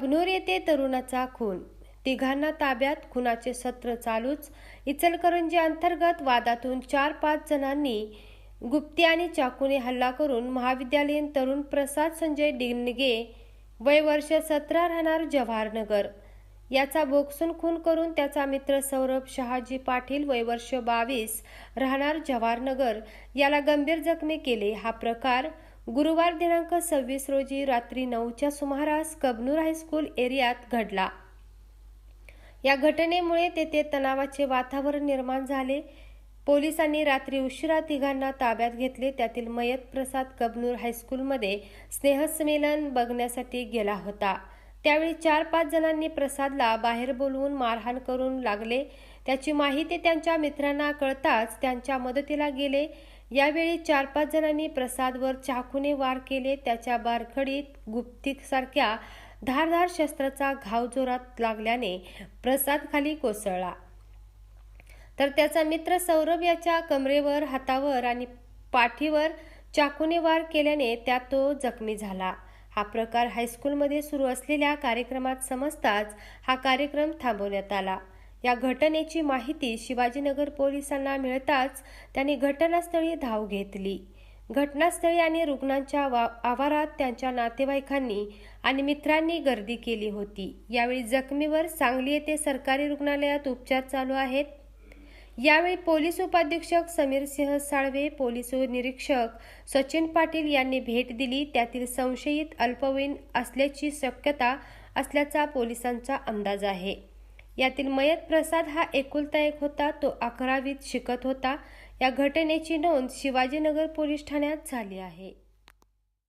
कबनूर येथे तरुणाचा खून. तिघांना ताब्यात खुनाचे सत्र चालूच. इचलकरंजी अंतर्गत वादातून चार पाच जणांनी गुप्ती आणि चाकूने हल्ला करून महाविद्यालयीन तरुण प्रसाद संजय डिंगे वय वर्ष सतरा राहणार जवाहरनगर. याचा बोक्सून खून करून त्याचा मित्र सौरभ शहाजी पाटील वय वर्ष बावीस राहणार जवाहरनगर. याला गंभीर जखमी केले. हा प्रकार गुरुवार दिनांक सव्वीस रोजी रात्री नऊच्या सुमारास कबनूर हायस्कूल एरियात घडला. या घटनेमुळे तेथे तणावाचे वातावरण निर्माण झाले. पोलिसांनी रात्री उशिरा तिघांना ताब्यात घेतले. त्यातील मयत प्रसाद कबनूर हायस्कूलमध्ये स्नेहसंमेलन बघण्यासाठी गेला होता. त्यावेळी चार पाच जणांनी प्रसादला बाहेर बोलवून मारहाण करून लागले. त्याची माहिती त्यांच्या मित्रांना कळताच त्यांच्या मदतीला गेले. यावेळी चार पाच जणांनी प्रसादवर चाकूने वार केले. त्याच्या बारखडीत गुप्तीसारख्या धारधार शस्त्राचा घाव जोरात लागल्याने प्रसाद खाली कोसळला. तर त्याचा मित्र सौरभ याच्या कमरेवर हातावर आणि पाठीवर चाकूने वार केल्याने त्यात तो जखमी झाला. हा प्रकार हायस्कूलमध्ये सुरू असलेल्या कार्यक्रमात समजताच हा कार्यक्रम थांबवण्यात आला. या घटनेची माहिती शिवाजीनगर पोलिसांना मिळताच त्यांनी घटनास्थळी धाव घेतली. घटनास्थळी आणि रुग्णांच्या वा- आवारात त्यांच्या नातेवाईकांनी आणि मित्रांनी गर्दी केली होती. यावेळी जखमीवर सांगली येथे सरकारी रुग्णालयात उपचार चालू आहेत. यावेळी पोलीस उपाधीक्षक समीर सिंह साळवे पोलीस निरीक्षक सचिन पाटील यांनी भेट दिली. त्यातील संशयित अल्पवयीन असल्याची शक्यता असल्याचा पोलिसांचा अंदाज आहे. यातील मयत प्रसाद हा एकुलता एक होता तो अकरावीत शिकत होता. या घटनेची नोंद शिवाजीनगर पोलीस ठाण्यात झाली आहे.